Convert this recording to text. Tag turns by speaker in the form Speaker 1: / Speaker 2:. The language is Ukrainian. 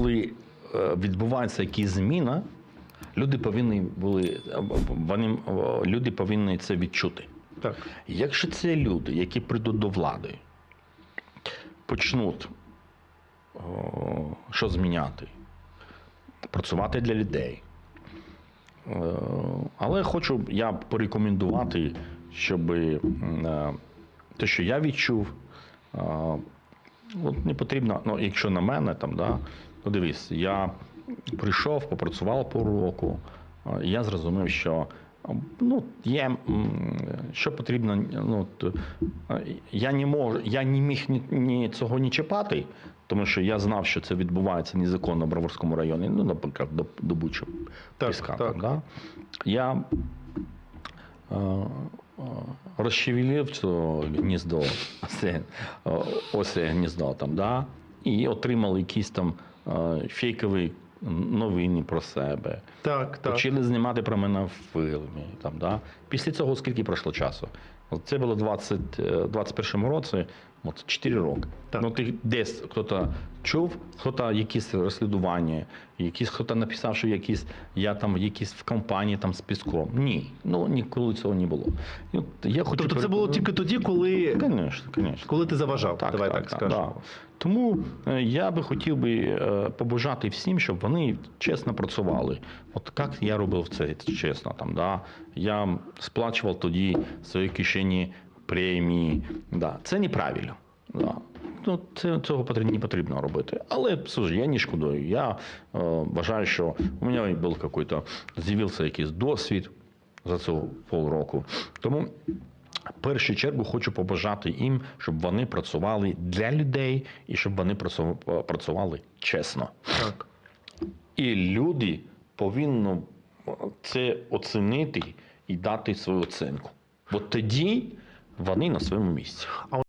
Speaker 1: коли е, відбувається якась зміна, люди повинні були вони, люди повинні це відчути.
Speaker 2: Так.
Speaker 1: Якщо це люди, які прийдуть до влади, почнуть о, що зміняти, працювати для людей. Е, Але хочу я порекомендувати, щоб е, те, що я відчув, е, от не потрібно, ну, якщо на мене, там, да, ну дивись, я прийшов, попрацював по року, і я зрозумів, що ну, є, що потрібно, ну, я не можу, я не міг ні, ні цього не чіпати, тому що я знав, що це відбувається незаконно в Броварському районі, ну, наприклад, до, до Буча
Speaker 2: Так,
Speaker 1: піска.
Speaker 2: так.
Speaker 1: Там, да? Я е, розшевелив це гніздо, е, ось гніздо там, да? І отримали якісь там е, новини про себе.
Speaker 2: Так, так.
Speaker 1: Почали знімати про мене в фільмі. Там, да? Після цього скільки пройшло часу? Це було 20, е, 21 році, от 4 роки.
Speaker 2: Так.
Speaker 1: Ну, ти десь хто-то чув, хто-то якісь розслідування, якісь хто-то написав, що якісь, я там якісь в компанії там з піском. Ні, ну ніколи цього не було. І от я хочу
Speaker 2: Тобто це було тільки тоді, коли,
Speaker 1: Звісно, звісно.
Speaker 2: коли ти заважав. Давай так, скажемо.
Speaker 1: Да. Тому е, я би хотів би е, побажати всім, щоб вони чесно працювали. От як я робив це чесно. Там, да? Я сплачував тоді в своїй кишені премії. Да. Це неправильно. Да. Ну, це, цього не потрібно робити. Але слушай, я не шкодую. Я е, вважаю, що у мене був якийсь, з'явився якийсь досвід за цього полроку. Тому в першу чергу хочу побажати їм, щоб вони працювали для людей і щоб вони працю- працювали чесно.
Speaker 2: Так.
Speaker 1: І люди повинні це оцінити і дати свою оцінку. Бо тоді вони на своєму місці.